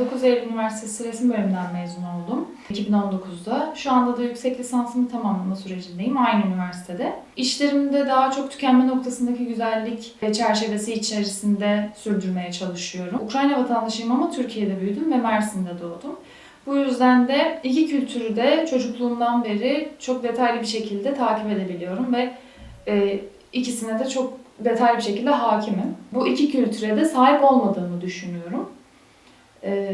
9 Eylül Üniversitesi Resim Bölümünden mezun oldum 2019'da. Şu anda da yüksek lisansımı tamamlama sürecindeyim aynı üniversitede. İşlerimde daha çok tükenme noktasındaki güzellik çerçevesi içerisinde sürdürmeye çalışıyorum. Ukrayna vatandaşıyım ama Türkiye'de büyüdüm ve Mersin'de doğdum. Bu yüzden de iki kültürü de çocukluğumdan beri çok detaylı bir şekilde takip edebiliyorum ve e, ikisine de çok detaylı bir şekilde hakimim. Bu iki kültüre de sahip olmadığımı düşünüyorum. E,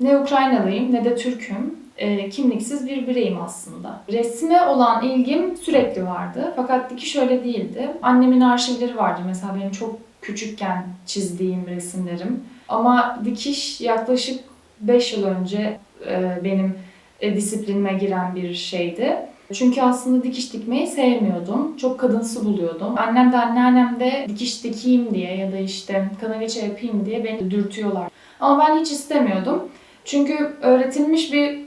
ne Ukraynalıyım ne de Türk'üm. E, kimliksiz bir bireyim aslında. Resme olan ilgim sürekli vardı. Fakat dikiş öyle değildi. Annemin arşivleri vardı mesela benim çok küçükken çizdiğim resimlerim. Ama dikiş yaklaşık 5 yıl önce e, benim e, disiplinime giren bir şeydi. Çünkü aslında dikiş dikmeyi sevmiyordum. Çok kadınsı buluyordum. Annem de anneannem de dikiş dikeyim diye ya da işte kanaviçe yapayım diye beni dürtüyorlar. Ama ben hiç istemiyordum. Çünkü öğretilmiş bir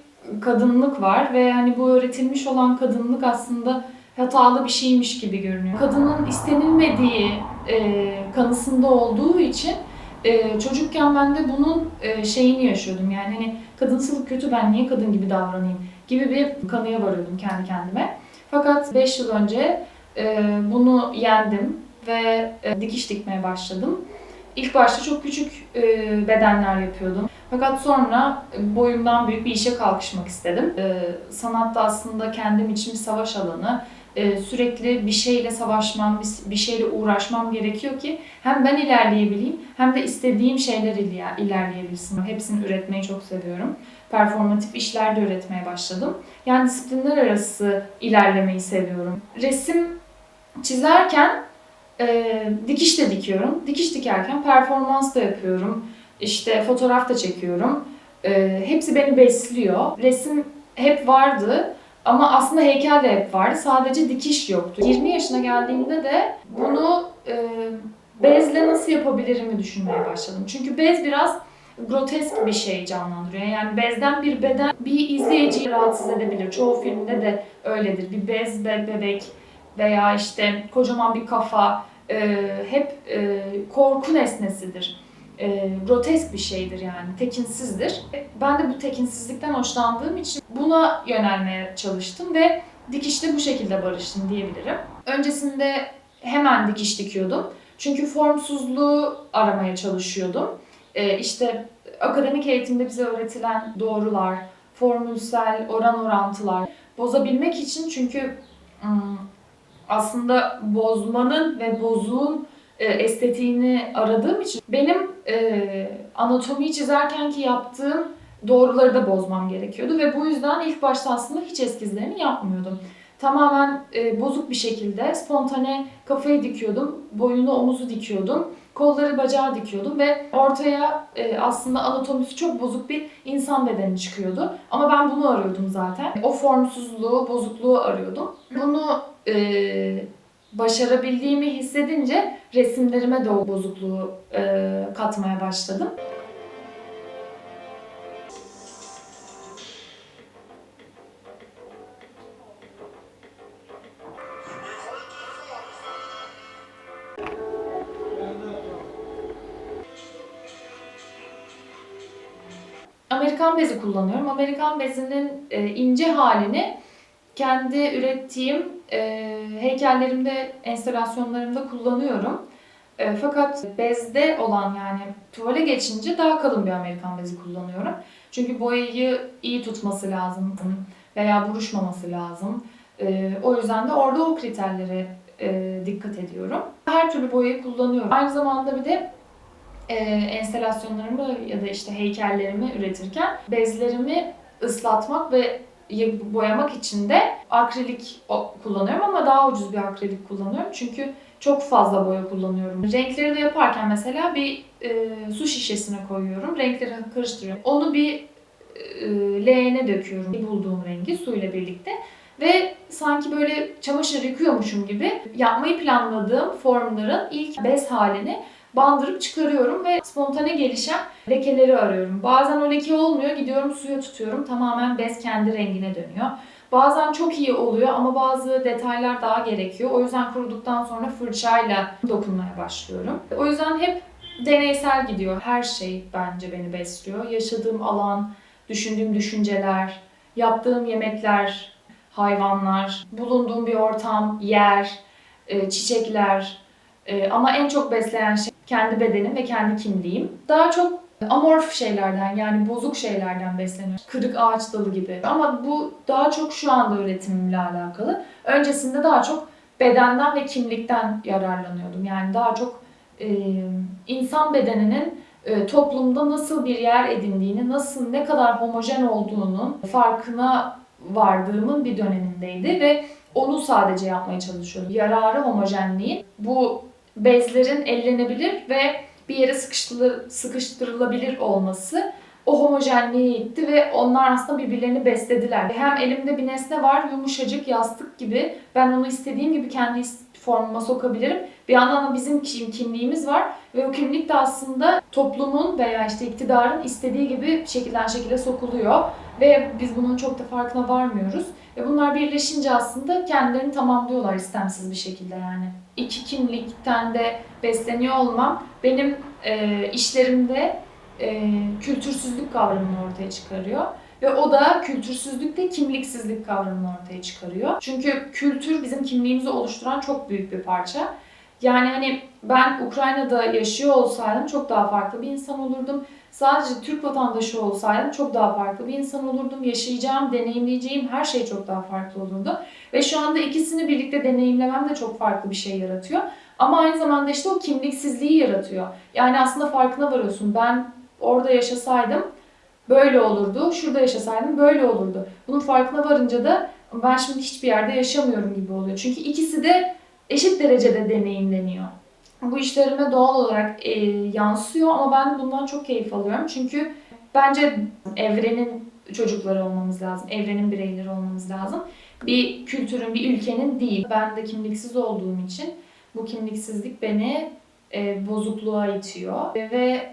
kadınlık var ve hani bu öğretilmiş olan kadınlık aslında hatalı bir şeymiş gibi görünüyor. Kadının istenilmediği e, kanısında olduğu için e, çocukken ben de bunun e, şeyini yaşıyordum. Yani hani kadınsılık kötü ben niye kadın gibi davranayım gibi bir kanıya varıyordum kendi kendime. Fakat 5 yıl önce e, bunu yendim ve e, dikiş dikmeye başladım. İlk başta çok küçük e, bedenler yapıyordum. Fakat sonra boyumdan büyük bir işe kalkışmak istedim. E, sanatta aslında kendim için bir savaş alanı. E, sürekli bir şeyle savaşmam, bir, şeyle uğraşmam gerekiyor ki hem ben ilerleyebileyim hem de istediğim şeyler iler, ilerleyebilsin. Hepsini üretmeyi çok seviyorum. Performatif işler de üretmeye başladım. Yani disiplinler arası ilerlemeyi seviyorum. Resim çizerken e, dikiş de dikiyorum. Dikiş dikerken performans da yapıyorum. İşte fotoğraf da çekiyorum. E, hepsi beni besliyor. Resim hep vardı ama aslında heykel de hep vardı. Sadece dikiş yoktu. 20 yaşına geldiğimde de bunu e, bezle nasıl yapabilirimi düşünmeye başladım. Çünkü bez biraz grotesk bir şey canlandırıyor. Yani bezden bir beden bir izleyiciyi rahatsız edebilir. Çoğu filmde de öyledir. Bir bez be- bebek veya işte kocaman bir kafa e, hep e, korku nesnesidir. E, grotesk bir şeydir yani, tekinsizdir. Ben de bu tekinsizlikten hoşlandığım için buna yönelmeye çalıştım ve dikişle bu şekilde barıştım diyebilirim. Öncesinde hemen dikiş dikiyordum. Çünkü formsuzluğu aramaya çalışıyordum. E, işte akademik eğitimde bize öğretilen doğrular, formülsel oran orantılar bozabilmek için çünkü ım, aslında bozmanın ve bozuğun e, estetiğini aradığım için benim e, anatomiyi çizerken ki yaptığım doğruları da bozmam gerekiyordu ve bu yüzden ilk başta aslında hiç eskizlerini yapmıyordum. Tamamen e, bozuk bir şekilde spontane kafayı dikiyordum, boyunu omuzu dikiyordum, kolları bacağı dikiyordum ve ortaya e, aslında anatomisi çok bozuk bir insan bedeni çıkıyordu. Ama ben bunu arıyordum zaten. O formsuzluğu, bozukluğu arıyordum. Bunu e, başarabildiğimi hissedince resimlerime de o bozukluğu e, katmaya başladım. Amerikan bezi kullanıyorum. Amerikan bezinin e, ince halini kendi ürettiğim e, heykellerimde, enstalasyonlarımda kullanıyorum. E, fakat bezde olan yani tuvale geçince daha kalın bir Amerikan bezi kullanıyorum. Çünkü boyayı iyi tutması lazım veya buruşmaması lazım. E, o yüzden de orada o kriterlere e, dikkat ediyorum. Her türlü boyayı kullanıyorum. Aynı zamanda bir de e, enstalasyonlarımı ya da işte heykellerimi üretirken bezlerimi ıslatmak ve boyamak için de akrilik kullanıyorum ama daha ucuz bir akrilik kullanıyorum. Çünkü çok fazla boya kullanıyorum. Renkleri de yaparken mesela bir e, su şişesine koyuyorum. Renkleri karıştırıyorum. Onu bir e, leğene döküyorum. Bulduğum rengi suyla birlikte. Ve sanki böyle çamaşır yıkıyormuşum gibi yapmayı planladığım formların ilk bez halini bandırıp çıkarıyorum ve spontane gelişen lekeleri arıyorum. Bazen o leke olmuyor, gidiyorum suya tutuyorum. Tamamen bez kendi rengine dönüyor. Bazen çok iyi oluyor ama bazı detaylar daha gerekiyor. O yüzden kuruduktan sonra fırçayla dokunmaya başlıyorum. O yüzden hep deneysel gidiyor. Her şey bence beni besliyor. Yaşadığım alan, düşündüğüm düşünceler, yaptığım yemekler, hayvanlar, bulunduğum bir ortam, yer, e, çiçekler. E, ama en çok besleyen şey kendi bedenim ve kendi kimliğim. Daha çok amorf şeylerden yani bozuk şeylerden besleniyorum. Kırık ağaç dalı gibi. Ama bu daha çok şu anda üretimimle alakalı. Öncesinde daha çok bedenden ve kimlikten yararlanıyordum. Yani daha çok e, insan bedeninin e, toplumda nasıl bir yer edindiğini, nasıl ne kadar homojen olduğunun farkına vardığımın bir dönemindeydi ve onu sadece yapmaya çalışıyordum. Yararı homojenliği bu bezlerin ellenebilir ve bir yere sıkıştırılabilir olması o homojenliğe itti ve onlar aslında birbirlerini beslediler. Hem elimde bir nesne var yumuşacık yastık gibi ben onu istediğim gibi kendi formuma sokabilirim. Bir yandan da bizim kim- kimliğimiz var ve o kimlik de aslında toplumun veya işte iktidarın istediği gibi şekilden şekile sokuluyor ve biz bunun çok da farkına varmıyoruz. Ve bunlar birleşince aslında kendilerini tamamlıyorlar istemsiz bir şekilde yani. İki kimlikten de besleniyor olmam benim e, işlerimde e, kültürsüzlük kavramını ortaya çıkarıyor. Ve o da kültürsüzlük de kimliksizlik kavramını ortaya çıkarıyor. Çünkü kültür bizim kimliğimizi oluşturan çok büyük bir parça. Yani hani ben Ukrayna'da yaşıyor olsaydım çok daha farklı bir insan olurdum. Sadece Türk vatandaşı olsaydım çok daha farklı bir insan olurdum. Yaşayacağım, deneyimleyeceğim her şey çok daha farklı olurdu. Ve şu anda ikisini birlikte deneyimlemem de çok farklı bir şey yaratıyor. Ama aynı zamanda işte o kimliksizliği yaratıyor. Yani aslında farkına varıyorsun. Ben orada yaşasaydım böyle olurdu. Şurada yaşasaydım böyle olurdu. Bunun farkına varınca da ben şimdi hiçbir yerde yaşamıyorum gibi oluyor. Çünkü ikisi de eşit derecede deneyimleniyor. Bu işlerime doğal olarak e, yansıyor ama ben bundan çok keyif alıyorum. Çünkü bence evrenin çocukları olmamız lazım. Evrenin bireyleri olmamız lazım. Bir kültürün, bir ülkenin değil. Ben de kimliksiz olduğum için bu kimliksizlik beni e, bozukluğa itiyor. Ve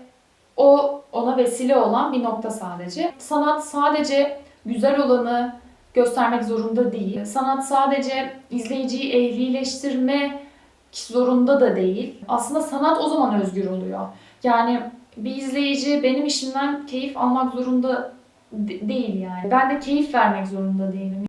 o ona vesile olan bir nokta sadece. Sanat sadece güzel olanı göstermek zorunda değil. Sanat sadece izleyiciyi ehlileştirme zorunda da değil. Aslında sanat o zaman özgür oluyor. Yani bir izleyici benim işimden keyif almak zorunda de- değil yani. Ben de keyif vermek zorunda değilim.